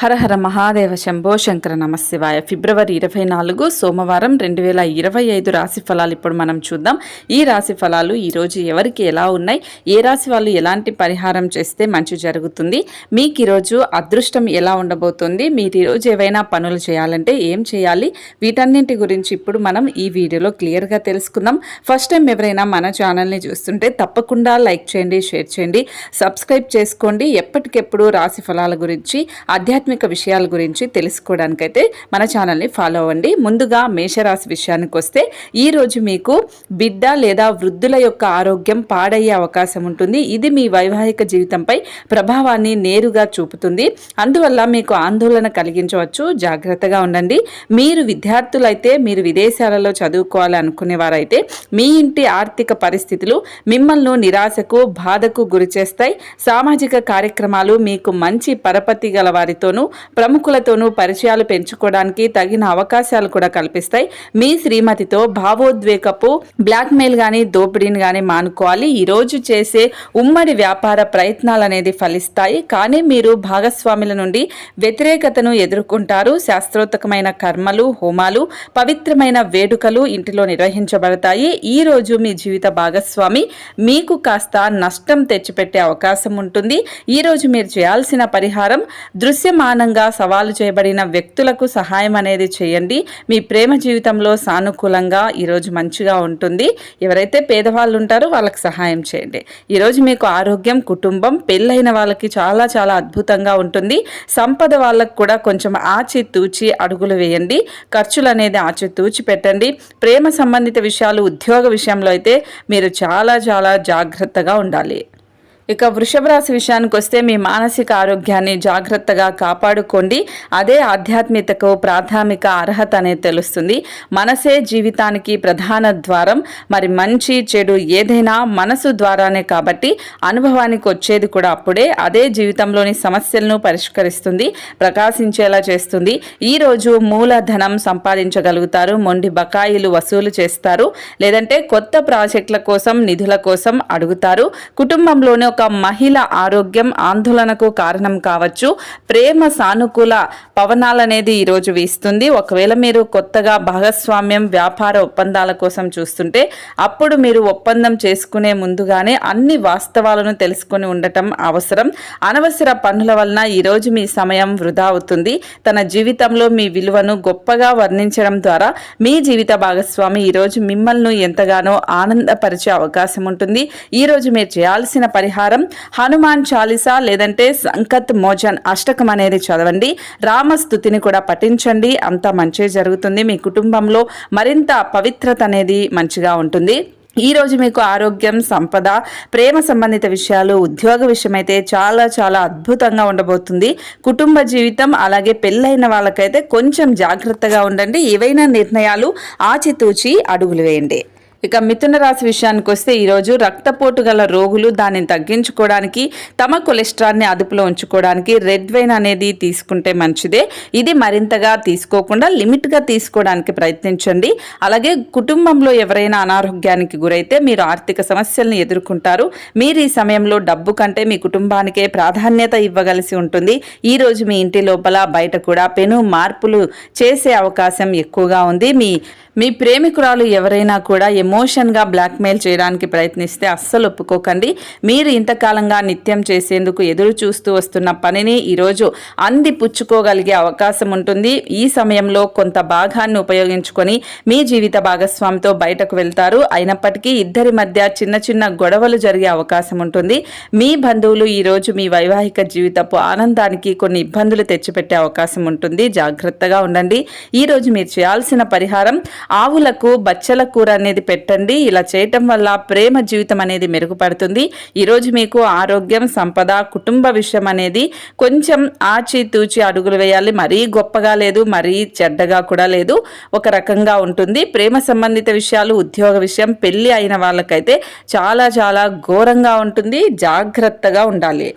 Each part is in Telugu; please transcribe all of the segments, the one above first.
హర హర మహాదేవ శంభో శంకర నమశివాయ. ఫిబ్రవరి ఇరవై నాలుగు సోమవారం రెండు వేల ఇరవై ఐదు రాశి ఫలాలు ఇప్పుడు మనం చూద్దాం. ఈ రాశి ఫలాలు ఈరోజు ఎవరికి ఎలా ఉన్నాయి? ఏ రాశి వాళ్ళు ఎలాంటి పరిహారం చేస్తే మంచి జరుగుతుంది? మీకు ఈరోజు అదృష్టం ఎలా ఉండబోతుంది? మీరు ఈరోజు ఏవైనా పనులు చేయాలంటే ఏం చేయాలి? వీటన్నింటి గురించి ఇప్పుడు మనం ఈ వీడియోలో క్లియర్గా తెలుసుకుందాం. ఫస్ట్ టైం ఎవరైనా మన ఛానల్ని చూస్తుంటే తప్పకుండా లైక్ చేయండి షేర్ చేయండి సబ్స్క్రైబ్ చేసుకోండి. ఎప్పటికెప్పుడు రాశి ఫలాల గురించి ఆధ్యాత్మిక విషయాల గురించి తెలుసుకోవడానికైతే మన ఛానల్ని ఫాలో అవ్వండి. ముందుగా మేషరాశి విషయానికి వస్తే ఈరోజు మీకు బిడ్డ లేదా వృద్ధుల యొక్క ఆరోగ్యం పాడయ్యే అవకాశం ఉంటుంది. ఇది మీ వైవాహిక జీవితంపై ప్రభావాన్ని నేరుగా చూపుతుంది. అందువల్ల మీకు ఆందోళన కలిగించవచ్చు. జాగ్రత్తగా ఉండండి. మీరు విద్యార్థులైతే మీరు విదేశాలలో చదువుకోవాలనుకునే వారైతే మీ ఇంటి ఆర్థిక పరిస్థితులు మిమ్మల్ని నిరాశకు బాధకు గురిచేస్తాయి సామాజిక కార్యక్రమాలు మీకు మంచి పరపతి గల వారితోనూ ప్రముఖులతోనూ పరిచయాలు పెంచుకోవడానికి తగిన అవకాశాలు కూడా కల్పిస్తాయి. మీ శ్రీమతితో భావోద్వేకపు బ్లాక్మెయిల్ కానీ దోపిడీని కానీ మానుకోవాలి. ఈరోజు చేసే ఉమ్మడి వ్యాపార ప్రయత్నాలు అనేది ఫలిస్తాయి. కానీ మీరు భాగస్వాముల నుండి వ్యతిరేకతను ఎదుర్కొంటారు. శాస్త్రోత్తకమైన కర్మలు హోమాలు పవిత్రమైన వేడుకలు ఇంటిలో నిర్వహించబడతాయి. ఈ రోజు మీ జీవిత భాగస్వామి మీకు కాస్త నష్టం తెచ్చిపెట్టే అవకాశం ఉంటుంది. ఈ రోజు మీరు చేయాల్సిన పరిహారం దృశ్యమానంగా సవాలు చేయబడిన వ్యక్తులకు సహాయం అనేది చేయండి. మీ ప్రేమ జీవితంలో సానుకూలంగా ఈరోజు మంచిగా ఉంటుంది. ఎవరైతే పేదవాళ్ళు ఉంటారో వాళ్ళకి సహాయం చేయండి. ఈరోజు మీకు ఆరోగ్యం కుటుంబం పెళ్ళైన వాళ్ళకి చాలా చాలా అద్భుతంగా ఉంటుంది. సంపద వాళ్ళకు కూడా కొంచెం ఆచి తూచి అడుగులు వేయండి. ఖర్చులు అనేది ఆచి తూచి పెట్టండి. ప్రేమ సంబంధిత విషయాలు ఉద్యోగ విషయంలో అయితే మీరు చాలా చాలా జాగ్రత్తగా ఉండాలి. ఇక వృషభ రాశి విషయానికి వస్తే మీ మానసిక ఆరోగ్యాన్ని జాగ్రత్తగా కాపాడుకోండి. అదే ఆధ్యాత్మికతకు ప్రాథమిక అర్హత అనేది తెలుస్తుంది. మనసే జీవితానికి ప్రధాన ద్వారం. మరి మంచి చెడు ఏదైనా మనసు ద్వారానే కాబట్టి అనుభవానికి వచ్చేది కూడా అప్పుడే అదే జీవితంలోని సమస్యలను పరిష్కరిస్తుంది ప్రకాశించేలా చేస్తుంది. ఈరోజు మూలధనం సంపాదించగలుగుతారు మొండి బకాయిలు వసూలు చేస్తారు లేదంటే కొత్త ప్రాజెక్టుల కోసం నిధుల కోసం అడుగుతారు. కుటుంబంలోనే ఒక మహిళ ఆరోగ్యం ఆందోళనకు కారణం కావచ్చు. ప్రేమ సానుకూల పవనాలనేది ఈరోజు వీస్తుంది. ఒకవేళ మీరు కొత్తగా భాగస్వామ్యం వ్యాపార ఒప్పందాల కోసం చూస్తుంటే అప్పుడు మీరు ఒప్పందం చేసుకునే ముందుగానే అన్ని వాస్తవాలను తెలుసుకుని ఉండటం అవసరం. అనవసర పనుల వలన ఈరోజు మీ సమయం వృధా అవుతుంది. తన జీవితంలో మీ విలువను గొప్పగా వర్ణించడం ద్వారా మీ జీవిత భాగస్వామి ఈరోజు మిమ్మల్ని ఎంతగానో ఆనందపరిచే అవకాశం ఉంటుంది. ఈరోజు మీరు చేయాల్సిన పరిహారం హనుమాన్ చాలీసా లేదంటే సంకత్ మోజన్ అష్టకం అనేది చదవండి. రామస్థుతిని కూడా పఠించండి. అంతా మంచి జరుగుతుంది. మీ కుటుంబంలో మరింత పవిత్రత అనేది మంచిగా ఉంటుంది. ఈ రోజు మీకు ఆరోగ్యం సంపద ప్రేమ సంబంధిత విషయాలు ఉద్యోగ విషయం అయితే చాలా చాలా అద్భుతంగా ఉండబోతుంది. కుటుంబ జీవితం అలాగే పెళ్ళైన వాళ్ళకైతే కొంచెం జాగ్రత్తగా ఉండండి. ఏవైనా నిర్ణయాలు ఆచితూచి అడుగులు వేయండి. ఇక మిథున రాశి విషయానికి వస్తే ఈరోజు రక్తపోటు గల రోగులు దానిని తగ్గించుకోవడానికి తమ కొలెస్ట్రాల్ని అదుపులో ఉంచుకోవడానికి రెడ్ వైన్ అనేది తీసుకుంటే మంచిదే. ఇది మరింతగా తీసుకోకుండా లిమిట్గా తీసుకోవడానికి ప్రయత్నించండి. అలాగే కుటుంబంలో ఎవరైనా అనారోగ్యానికి గురైతే మీరు ఆర్థిక సమస్యలను ఎదుర్కొంటారు. మీరు ఈ సమయంలో డబ్బు కంటే మీ కుటుంబానికే ప్రాధాన్యత ఇవ్వగలిసి ఉంటుంది. ఈరోజు మీ ఇంటి లోపల బయట కూడా పెను మార్పులు చేసే అవకాశం ఎక్కువగా ఉంది. మీ మీ ప్రేమికురాలు ఎవరైనా కూడా ఎమోషన్గా బ్లాక్మెయిల్ చేయడానికి ప్రయత్నిస్తే అస్సలు ఒప్పుకోకండి. మీరు ఇంతకాలంగా నిత్యం చేసేందుకు ఎదురు చూస్తూ వస్తున్న పనిని ఈరోజు అంది పుచ్చుకోగలిగే అవకాశం ఉంటుంది. ఈ సమయంలో కొంత భాగాన్ని ఉపయోగించుకొని మీ జీవిత భాగస్వామితో బయటకు వెళ్తారు. అయినప్పటికీ ఇద్దరి మధ్య చిన్న చిన్న గొడవలు జరిగే అవకాశం ఉంటుంది. మీ బంధువులు ఈరోజు మీ వైవాహిక జీవితపు ఆనందానికి కొన్ని ఇబ్బందులు తెచ్చిపెట్టే అవకాశం ఉంటుంది. జాగ్రత్తగా ఉండండి. ఈరోజు మీరు చేయాల్సిన పరిహారం ఆవులకు బచ్చల కూర అనేది పెట్టండి. ఇలా చేయటం వల్ల ప్రేమ జీవితం అనేది మెరుగుపడుతుంది. ఈరోజు మీకు ఆరోగ్యం సంపద కుటుంబ విషయం అనేది కొంచెం ఆచితూచి అడుగులు వేయాలి. మరీ గొప్పగా లేదు మరీ చెడ్డగా కూడా లేదు. ఒక రకంగా ఉంటుంది. ప్రేమ సంబంధిత విషయాలు ఉద్యోగ విషయం పెళ్ళి అయిన వాళ్ళకైతే చాలా చాలా ఘోరంగా ఉంటుంది. జాగ్రత్తగా ఉండాలి.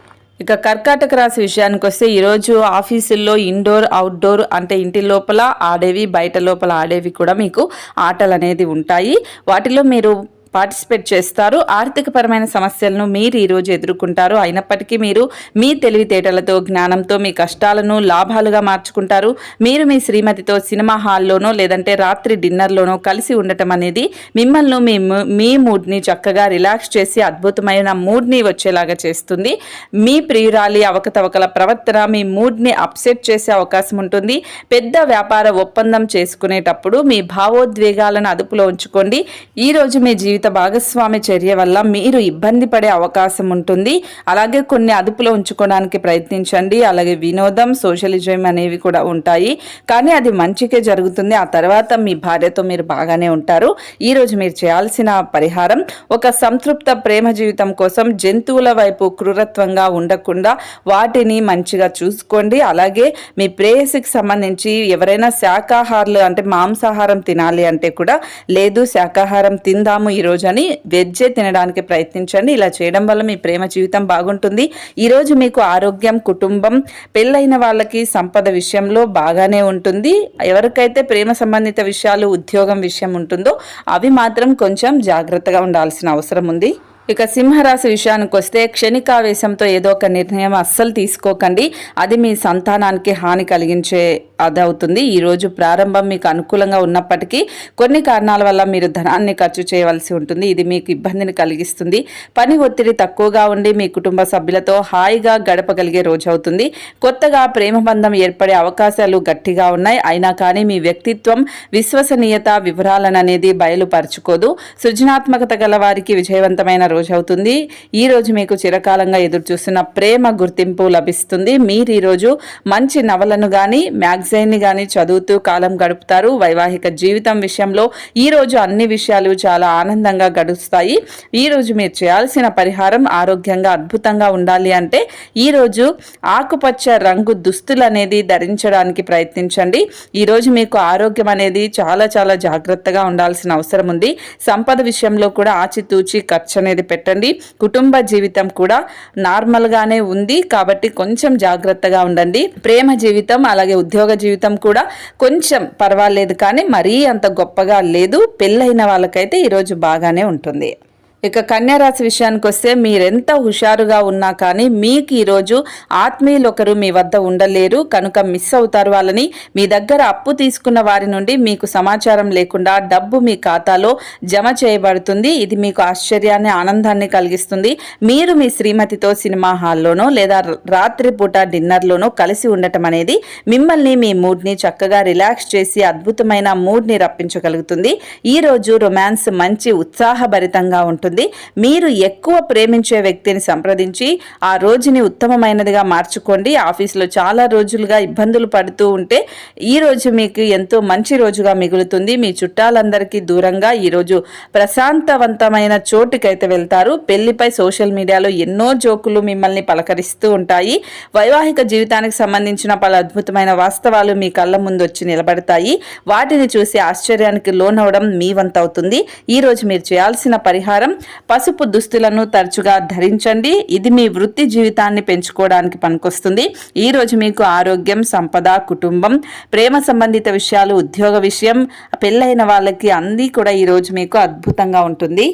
ఇక కర్కాటక రాశి విషయానికి వస్తే ఈరోజు ఆఫీసుల్లో ఇండోర్ అవుట్డోర్ అంటే ఇంటి లోపల ఆడేవి బయట లోపల ఆడేవి కూడా మీకు ఆటలు అనేది ఉంటాయి. వాటిలో మీరు పార్టిసిపేట్ చేస్తారు. ఆర్థికపరమైన సమస్యలను మీరు ఈరోజు ఎదుర్కొంటారు. అయినప్పటికీ మీరు మీ తెలివితేటలతో జ్ఞానంతో మీ కష్టాలను లాభాలుగా మార్చుకుంటారు. మీరు మీ శ్రీమతితో సినిమా హాల్లోనో లేదంటే రాత్రి డిన్నర్లోనో కలిసి ఉండటం అనేది మిమ్మల్ని మీ మీ మూడ్ని చక్కగా రిలాక్స్ చేసి అద్భుతమైన మూడ్ని వచ్చేలాగా చేస్తుంది. మీ ప్రియురాలి అవకతవకల ప్రవర్తన మీ మూడ్ని అప్సెట్ చేసే అవకాశం ఉంటుంది. పెద్ద వ్యాపార ఒప్పందం చేసుకునేటప్పుడు మీ భావోద్వేగాలను అదుపులో ఉంచుకోండి. ఈరోజు మీ జీవితం భాగస్వామి చర్య వల్ల మీరు ఇబ్బంది పడే అవకాశం ఉంటుంది. అలాగే కొన్ని అదుపులో ఉంచుకోవడానికి ప్రయత్నించండి. అలాగే వినోదం సోషలిజం అనేవి కూడా ఉంటాయి. కానీ అది మంచికే జరుగుతుంది. ఆ తర్వాత మీ భార్యతో మీరు బాగానే ఉంటారు. ఈరోజు మీరు చేయాల్సిన పరిహారం ఒక సంతృప్త ప్రేమ జీవితం కోసం జంతువుల వైపు క్రూరత్వంగా ఉండకుండా వాటిని మంచిగా చూసుకోండి. అలాగే మీ ప్రేయసికి సంబంధించి ఎవరైనా శాకాహారులు అంటే మాంసాహారం తినాలి అంటే కూడా లేదు శాకాహారం తిందాము ఈరోజు అని వెజ్జే తినడానికి ప్రయత్నించండి. ఇలా చేయడం వల్ల మీ ప్రేమ జీవితం బాగుంటుంది. ఈరోజు మీకు ఆరోగ్యం కుటుంబం పెళ్ళైన వాళ్ళకి సంపద విషయంలో బాగానే ఉంటుంది. ఎవరికైతే ప్రేమ సంబంధిత విషయాలు ఉద్యోగం విషయం ఉంటుందో అవి మాత్రం కొంచెం జాగ్రత్తగా ఉండాల్సిన అవసరం ఉంది. ఇక సింహరాశి విషయానికి వస్తే క్షణికావేశంతో ఏదో ఒక నిర్ణయం అస్సలు తీసుకోకండి. అది మీ సంతానానికి హాని కలిగించే అదవుతుంది. ఈరోజు ప్రారంభం మీకు అనుకూలంగా ఉన్నప్పటికీ కొన్ని కారణాల వల్ల మీరు ధనాన్ని ఖర్చు చేయవలసి ఉంటుంది. ఇది మీకు ఇబ్బందిని కలిగిస్తుంది. పని ఒత్తిడి తక్కువగా ఉండి మీ కుటుంబ సభ్యులతో హాయిగా గడపగలిగే రోజు అవుతుంది. కొత్తగా ప్రేమ బంధం ఏర్పడే అవకాశాలు గట్టిగా ఉన్నాయి. అయినా కానీ మీ వ్యక్తిత్వం విశ్వసనీయత వివరాలను అనేది బయలుపరచుకోదు. సృజనాత్మకత గల వారికి విజయవంతమైన రోజు అవుతుంది. ఈ రోజు మీకు చిరకాలంగా ఎదురు చూస్తున్న ప్రేమ గుర్తింపు లభిస్తుంది. మీరు ఈరోజు మంచి నవలను కానీ మ్యాగ్జిన్ మ్యాగజైన్ని కానీ చదువుతూ కాలం గడుపుతారు. వైవాహిక జీవితం విషయంలో ఈరోజు అన్ని విషయాలు చాలా ఆనందంగా గడుస్తాయి. ఈ రోజు మీరు చేయాల్సిన పరిహారం ఆరోగ్యంగా అద్భుతంగా ఉండాలి అంటే ఈరోజు ఆకుపచ్చ రంగు దుస్తులు అనేది ధరించడానికి ప్రయత్నించండి. ఈరోజు మీకు ఆరోగ్యం అనేది చాలా చాలా జాగ్రత్తగా ఉండాల్సిన అవసరం ఉంది. సంపద విషయంలో కూడా ఆచితూచి ఖర్చు అనేది పెట్టండి. కుటుంబ జీవితం కూడా నార్మల్గానే ఉంది కాబట్టి కొంచెం జాగ్రత్తగా ఉండండి. ప్రేమ జీవితం అలాగే ఉద్యోగ జీవితం కూడా కొంచెం పర్వాలేదు కానీ మరీ అంత గొప్పగా లేదు. పెళ్ళైన వాళ్ళకైతే ఈరోజు బాగానే ఉంటుంది. ఇక కన్యారాశి విషయానికి వస్తే మీరెంత హుషారుగా ఉన్నా కానీ మీకు ఈరోజు ఆత్మీయులు ఒకరు మీ వద్ద ఉండలేరు కనుక మిస్ అవుతారు వాళ్ళని. మీ దగ్గర అప్పు తీసుకున్న వారి నుండి మీకు సమాచారం లేకుండా డబ్బు మీ ఖాతాలో జమ చేయబడుతుంది. ఇది మీకు ఆశ్చర్యాన్ని ఆనందాన్ని కలిగిస్తుంది. మీరు మీ శ్రీమతితో సినిమా హాల్లోనో లేదా రాత్రిపూట డిన్నర్లోనో కలిసి ఉండటం అనేది మిమ్మల్ని మీ మూడ్ని చక్కగా రిలాక్స్ చేసి అద్భుతమైన మూడ్ని రప్పించగలుగుతుంది. ఈ రోజు రొమాన్స్ మంచి ఉత్సాహభరితంగా ఉంటుంది. ఉంటుంది మీరు ఎక్కువ ప్రేమించే వ్యక్తిని సంప్రదించి ఆ రోజుని ఉత్తమమైనదిగా మార్చుకోండి. ఆఫీస్లో చాలా రోజులుగా ఇబ్బందులు పడుతూ ఉంటే ఈ రోజు మీకు ఎంతో మంచి రోజుగా మిగులుతుంది. మీ చుట్టాలందరికీ దూరంగా ఈరోజు ప్రశాంతవంతమైన చోటుకైతే వెళ్తారు. పెళ్ళిపై సోషల్ మీడియాలో ఎన్నో జోకులు మిమ్మల్ని పలకరిస్తూ ఉంటాయి. వైవాహిక జీవితానికి సంబంధించిన పలు అద్భుతమైన వాస్తవాలు మీ కళ్ళ ముందు వచ్చి నిలబడతాయి. వాటిని చూసి ఆశ్చర్యానికి లోనవడం మీ వంతవుతుంది. ఈ రోజు మీరు చేయాల్సిన పరిహారం పసుపు దుస్తులను తరచుగా ధరించండి. ఇది మీ వృత్తి జీవితాన్ని పెంచుకోవడానికి పనికొస్తుంది. ఈరోజు మీకు ఆరోగ్యం సంపద కుటుంబం ప్రేమ సంబంధిత విషయాలు ఉద్యోగ విషయం పెళ్ళైన వాళ్ళకి అంది కూడా ఈరోజు మీకు అద్భుతంగా ఉంటుంది.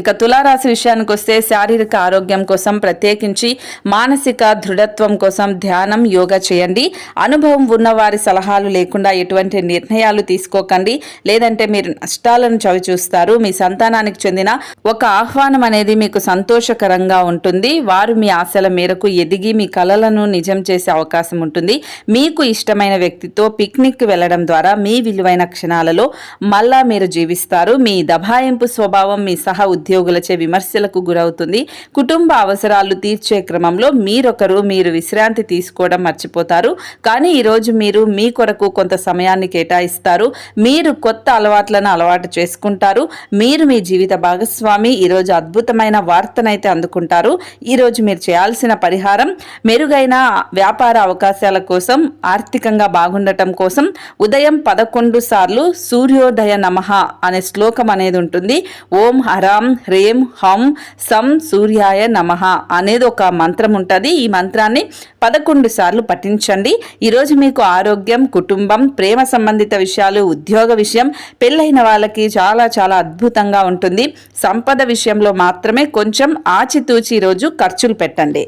ఇక తులారాశి విషయానికి వస్తే శారీరక ఆరోగ్యం కోసం ప్రత్యేకించి మానసిక దృఢత్వం కోసం ధ్యానం యోగా చేయండి. అనుభవం ఉన్నవారి సలహాలు లేకుండా ఎటువంటి నిర్ణయాలు తీసుకోకండి. లేదంటే మీరు నష్టాలను చవిచూస్తారు మీ సంతానానికి చెందిన ఒక ఆహ్వానం అనేది మీకు సంతోషకరంగా ఉంటుంది. వారు మీ ఆశల మేరకు ఎదిగి మీ కలలను నిజం చేసే అవకాశం ఉంటుంది. మీకు ఇష్టమైన వ్యక్తితో పిక్నిక్ వెళ్ళడం ద్వారా మీ విలువైన క్షణాలలో మళ్ళా మీరు జీవిస్తారు. మీ దబాయింపు స్వభావం మీ సహ ఉద్యోగులచే విమర్శలకు గురవుతుంది. కుటుంబ అవసరాలు తీర్చే క్రమంలో మీరొకరు మీరు విశ్రాంతి తీసుకోవడం మర్చిపోతారు. కానీ ఈరోజు మీరు మీ కొరకు కొంత సమయాన్ని కేటాయిస్తారు. మీరు కొత్త అలవాట్లను అలవాటు చేసుకుంటారు. మీరు మీ జీవిత భాగస్వామి. ఈరోజు అద్భుతమైన వార్తనైతే అందుకుంటారు. ఈరోజు మీరు చేయాల్సిన పరిహారం మెరుగైన వ్యాపార అవకాశాల కోసం ఆర్థికంగా బాగుండటం కోసం ఉదయం పదకొండు సార్లు సూర్యోదయ నమః అనే శ్లోకం అనేది ఉంటుంది. ఓం హరాం హ్రీం హం సం సూర్యాయ నమః అనేది ఒక మంత్రం ఉంటుంది. ఈ మంత్రాన్ని పదకొండు సార్లు పఠించండి. ఈరోజు మీకు ఆరోగ్యం కుటుంబం ప్రేమ సంబంధిత విషయాలు ఉద్యోగ విషయం పెళ్ళైన వాళ్ళకి చాలా చాలా అద్భుతంగా ఉంటుంది. సంపద విషయంలో మాత్రమే కొంచెం ఆచితూచి ఈరోజు ఖర్చులు పెట్టండి.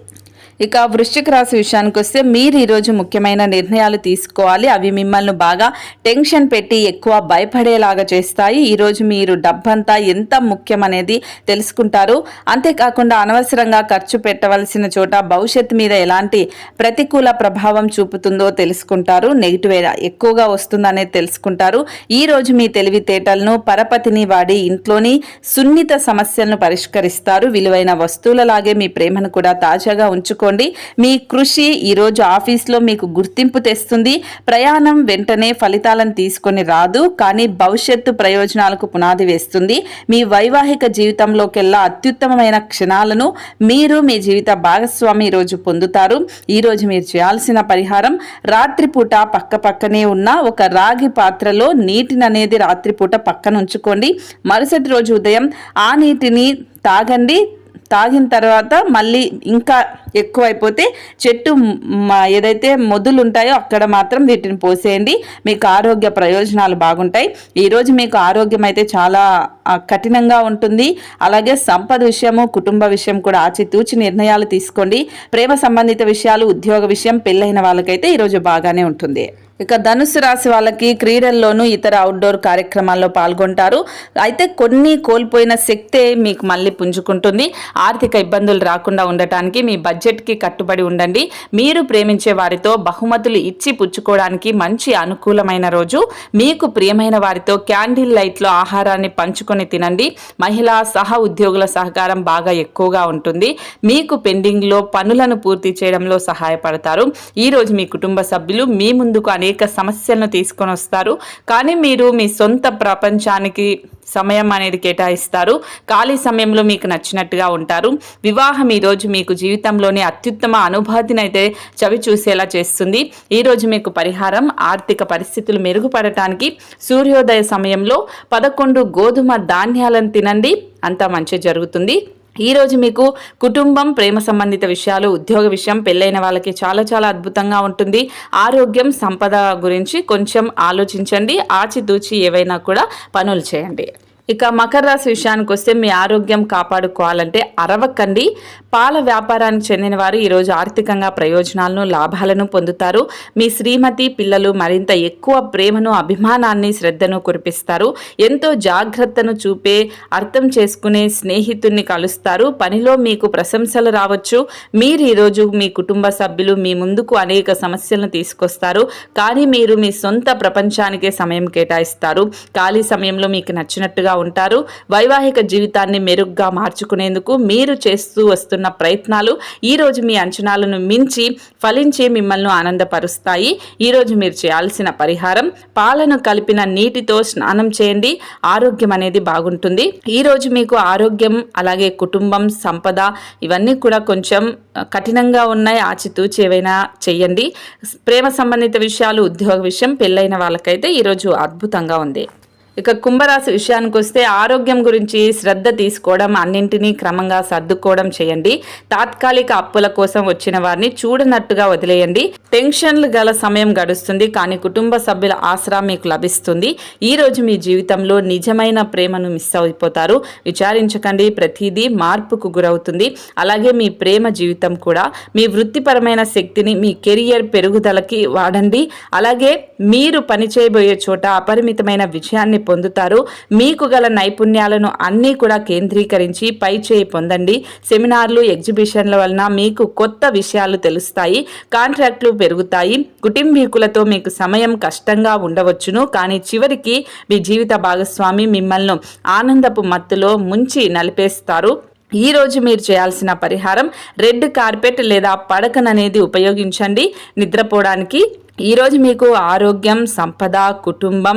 ఇక వృశ్చిక రాశి విషయానికి వస్తే మీరు ఈరోజు ముఖ్యమైన నిర్ణయాలు తీసుకోవాలి. అవి మిమ్మల్ని బాగా టెన్షన్ పెట్టి ఎక్కువ భయపడేలాగా చేస్తాయి. ఈరోజు మీరు డబ్బంతా ఎంత ముఖ్యం అనేది తెలుసుకుంటారు. అంతేకాకుండా అనవసరంగా ఖర్చు పెట్టవలసిన చోట భవిష్యత్తు మీద ఎలాంటి ప్రతికూల ప్రభావం చూపుతుందో తెలుసుకుంటారు. నెగిటివ్ ఎక్కువగా వస్తుందనేది తెలుసుకుంటారు. ఈ రోజు మీ తెలివితేటలను పరపతిని వాడి ఇంట్లోని సున్నిత సమస్యలను పరిష్కరిస్తారు. విలువైన వస్తువులలాగే మీ ప్రేమను కూడా తాజాగా ఉంచుకో చేసుకోండి. మీ కృషి ఈరోజు ఆఫీస్లో మీకు గుర్తింపు తెస్తుంది. ప్రయాణం వెంటనే ఫలితాలను తీసుకొని రాదు. కానీ భవిష్యత్తు ప్రయోజనాలకు పునాది వేస్తుంది. మీ వైవాహిక జీవితంలోకెల్లా అత్యుత్తమమైన క్షణాలను మీరు మీ జీవిత భాగస్వామి ఈరోజు పొందుతారు. ఈరోజు మీరు చేయాల్సిన పరిహారం రాత్రిపూట పక్క పక్కనే ఉన్న ఒక రాగి పాత్రలో నీటిని అనేది రాత్రిపూట పక్కన ఉంచుకోండి. మరుసటి రోజు ఉదయం ఆ నీటిని తాగండి. తాగిన తర్వాత మళ్ళీ ఇంకా ఎక్కువైపోతే చెట్టు ఏదైతే మొదలు ఉంటాయో అక్కడ మాత్రం వీటిని పోసేయండి. మీకు ఆరోగ్య ప్రయోజనాలు బాగుంటాయి. ఈరోజు మీకు ఆరోగ్యం అయితే చాలా కఠినంగా ఉంటుంది. అలాగే సంపద విషయము కుటుంబ విషయం కూడా ఆచితూచి నిర్ణయాలు తీసుకోండి. ప్రేమ సంబంధిత విషయాలు ఉద్యోగ విషయం పెళ్ళైన వాళ్ళకైతే ఈరోజు బాగానే ఉంటుంది. ఇక ధనుసు రాశి వాళ్ళకి క్రీడల్లోనూ ఇతర అవుట్డోర్ కార్యక్రమాల్లో పాల్గొంటారు. అయితే కొన్ని కోల్పోయిన శక్తే మీకు మళ్ళీ పుంజుకుంటుంది. ఆర్థిక ఇబ్బందులు రాకుండా ఉండటానికి మీ బడ్జెట్కి కట్టుబడి ఉండండి. మీరు ప్రేమించే వారితో బహుమతులు ఇచ్చి పుచ్చుకోవడానికి మంచి అనుకూలమైన రోజు. మీకు ప్రియమైన వారితో క్యాండిల్ లైట్లో ఆహారాన్ని పంచుకొని తినండి. మహిళా సహ ఉద్యోగుల సహకారం బాగా ఎక్కువగా ఉంటుంది. మీకు పెండింగ్లో పనులను పూర్తి చేయడంలో సహాయపడతారు. ఈరోజు మీ కుటుంబ సభ్యులు మీ ముందుకు అనే అనేక సమస్యలను తీసుకొని వస్తారు. కానీ మీరు మీ సొంత ప్రపంచానికి సమయం అనేది కేటాయిస్తారు. ఖాళీ సమయంలో మీకు నచ్చినట్టుగా ఉంటారు. వివాహం ఈరోజు మీకు జీవితంలోని అత్యుత్తమ అనుభూతిని అయితే చవి చూసేలా చేస్తుంది. ఈరోజు మీకు పరిహారం ఆర్థిక పరిస్థితులు మెరుగుపడటానికి సూర్యోదయ సమయంలో పదకొండు గోధుమ ధాన్యాలను తినండి. అంతా మంచి జరుగుతుంది. ఈరోజు మీకు కుటుంబం ప్రేమ సంబంధిత విషయాలు ఉద్యోగ విషయం పెళ్ళైన వాళ్ళకి చాలా చాలా అద్భుతంగా ఉంటుంది. ఆరోగ్యం సంపద గురించి కొంచెం ఆలోచించండి. ఆచితూచి ఏవైనా కూడా పనులు చేయండి. ఇక మకర రాశి విషయానికి వస్తే మీ ఆరోగ్యం కాపాడుకోవాలంటే అరవకండి. పాల వ్యాపారానికి చెందిన వారు ఈరోజు ఆర్థికంగా ప్రయోజనాలను లాభాలను పొందుతారు. మీ శ్రీమతి పిల్లలు మరింత ఎక్కువ ప్రేమను అభిమానాన్ని శ్రద్ధను కురిపిస్తారు. ఎంతో జాగ్రత్తను చూపే అర్థం చేసుకునే స్నేహితుడిని కలుస్తారు. పనిలో మీకు ప్రశంసలు రావచ్చు. మీరు ఈరోజు మీ కుటుంబ సభ్యులు మీ ముందుకు అనేక సమస్యలను తీసుకొస్తారు. కానీ మీరు మీ సొంత ప్రపంచానికే సమయం కేటాయిస్తారు. ఖాళీ సమయంలో మీకు నచ్చినట్టుగా ఉంటారు. వైవాహిక జీవితాన్ని మెరుగ్గా మార్చుకునేందుకు మీరు చేస్తూ వస్తున్న ప్రయత్నాలు ఈరోజు మీ అంచనాలను మించి ఫలించి మిమ్మల్ని ఆనందపరుస్తాయి. ఈరోజు మీరు చేయాల్సిన పరిహారం పాలను కలిపిన నీటితో స్నానం చేయండి. ఆరోగ్యం అనేది బాగుంటుంది. ఈరోజు మీకు ఆరోగ్యం అలాగే కుటుంబం సంపద ఇవన్నీ కూడా కొంచెం కఠినంగా ఉన్నాయి. ఆచితూచి ఏవైనా చేయండి. ప్రేమ సంబంధిత విషయాలు ఉద్యోగ విషయం పెళ్ళైన వాళ్ళకైతే ఈరోజు అద్భుతంగా ఉంది. ఇక కుంభరాశి విషయానికి వస్తే ఆరోగ్యం గురించి శ్రద్ధ తీసుకోవడం అన్నింటినీ క్రమంగా సర్దుకోవడం చేయండి. తాత్కాలిక అప్పుల కోసం వచ్చిన వారిని చూడనట్టుగా వదిలేయండి. టెన్షన్లు గల సమయం గడుస్తుంది కానీ కుటుంబ సభ్యుల ఆసరా మీకు లభిస్తుంది. ఈ రోజు మీ జీవితంలో నిజమైన ప్రేమను మిస్ అయిపోతారు. విచారించకండి ప్రతిదీ మార్పుకు గురవుతుంది. అలాగే మీ ప్రేమ జీవితం కూడా. మీ వృత్తిపరమైన శక్తిని మీ కెరియర్ పెరుగుదలకి వాడండి. అలాగే మీరు పని చేయబోయే చోట అపరిమితమైన విజయాన్ని పొందుతారు. మీకు గల నైపుణ్యాలను అన్నీ కూడా కేంద్రీకరించి పై చేయి పొందండి. సెమినార్లు ఎగ్జిబిషన్ల వలన మీకు కొత్త విషయాలు తెలుస్తాయి. కాంట్రాక్ట్లు పెరుగుతాయి. కుటుంబీకులతో మీకు సమయం కష్టంగా ఉండవచ్చును. కానీ చివరికి మీ జీవిత భాగస్వామి మిమ్మల్ని ఆనందపు మత్తులో ముంచి నలిపేస్తారు. ఈ రోజు మీరు చేయాల్సిన పరిహారం రెడ్ కార్పెట్ లేదా పడకననేది ఉపయోగించండి. నిద్రపోవడానికి. ఈరోజు మీకు ఆరోగ్యం సంపద కుటుంబం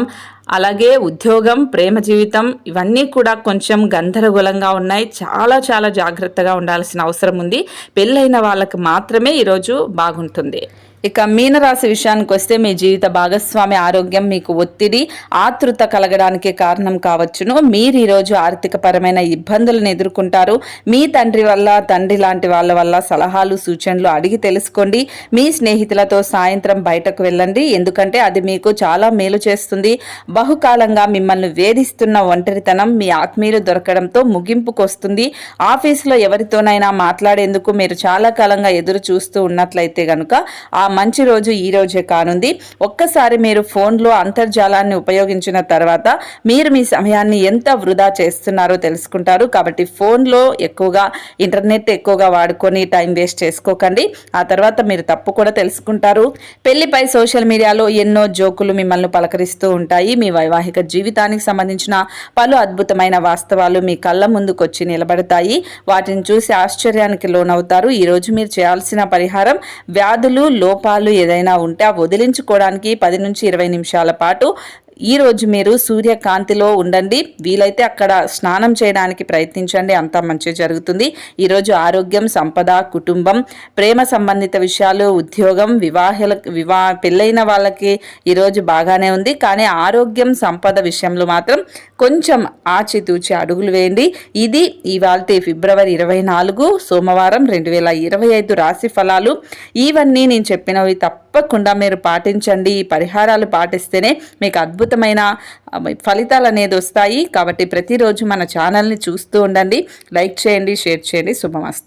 అలాగే ఉద్యోగం ప్రేమ జీవితం ఇవన్నీ కూడా కొంచెం గందరగోళంగా ఉన్నాయి. చాలా చాలా జాగ్రత్తగా ఉండాల్సిన అవసరం ఉంది. పెళ్ళైన వాళ్ళకి మాత్రమే ఈరోజు బాగుంటుంది. ఇక మీనరాశి విషయానికి వస్తే మీ జీవిత భాగస్వామి ఆరోగ్యం మీకు ఒత్తిడి ఆతృత కలగడానికి కారణం కావచ్చును. మీరు ఈరోజు ఆర్థిక పరమైన ఇబ్బందులను ఎదుర్కొంటారు. మీ తండ్రి వల్ల తండ్రి లాంటి వాళ్ళ వల్ల సలహాలు సూచనలు అడిగి తెలుసుకోండి. మీ స్నేహితులతో సాయంత్రం బయటకు వెళ్ళండి. ఎందుకంటే అది మీకు చాలా మేలు చేస్తుంది. బహుకాలంగా మిమ్మల్ని వేధిస్తున్న ఒంటరితనం మీ ఆత్మీయులు దొరకడంతో ముగింపుకు వస్తుంది. ఆఫీసులో ఎవరితోనైనా మాట్లాడేందుకు మీరు చాలా కాలంగా ఎదురు చూస్తూ ఉన్నట్లయితే గనుక ఆ మంచి రోజు ఈ రోజే కానుంది. ఒక్కసారి మీరు ఫోన్లో అంతర్జాలాన్ని ఉపయోగించిన తర్వాత మీరు మీ సమయాన్ని ఎంత వృధా చేస్తున్నారో తెలుసుకుంటారు. కాబట్టి ఫోన్లో ఎక్కువగా ఇంటర్నెట్ ఎక్కువగా వాడుకొని టైం వేస్ట్ చేసుకోకండి. ఆ తర్వాత మీరు తప్పు కూడా తెలుసుకుంటారు. పెళ్ళిపై సోషల్ మీడియాలో ఎన్నో జోకులు మిమ్మల్ని పలకరిస్తూ ఉంటాయి. మీ వైవాహిక జీవితానికి సంబంధించిన పలు అద్భుతమైన వాస్తవాలు మీ కళ్ళ ముందుకొచ్చి నిలబడతాయి. వాటిని చూసి ఆశ్చర్యానికి లోనవుతారు. ఈరోజు మీరు చేయాల్సిన పరిహారం వ్యాధులు లోప లోపాలు ఏదైనా ఉంటే ఆ వదిలించుకోవడానికి పది నుంచి ఇరవై నిమిషాల పాటు ఈరోజు మీరు సూర్యకాంతిలో ఉండండి. వీలైతే అక్కడ స్నానం చేయడానికి ప్రయత్నించండి. అంతా మంచి జరుగుతుంది. ఈరోజు ఆరోగ్యం సంపద కుటుంబం ప్రేమ సంబంధిత విషయాలు ఉద్యోగం వివాహాల వివా పెళ్ళైన వాళ్ళకి ఈరోజు బాగానే ఉంది. కానీ ఆరోగ్యం సంపద విషయంలో మాత్రం కొంచెం ఆచితూచి అడుగులు వేయండి. ఇది ఇవాళ ఫిబ్రవరి ఇరవై నాలుగు సోమవారం రెండు వేల ఇరవై ఐదు రాశి ఫలాలు. ఇవన్నీ నేను చెప్పినవి తప్పకుండా మీరు పాటించండి. ఈ పరిహారాలు పాటిస్తేనే మీకు అద్భుతమైన ఫలితాలు అనేది వస్తాయి. కాబట్టి ప్రతిరోజు మన ఛానల్ని చూస్తూ ఉండండి. లైక్ చేయండి షేర్ చేయండి. శుభమస్తు.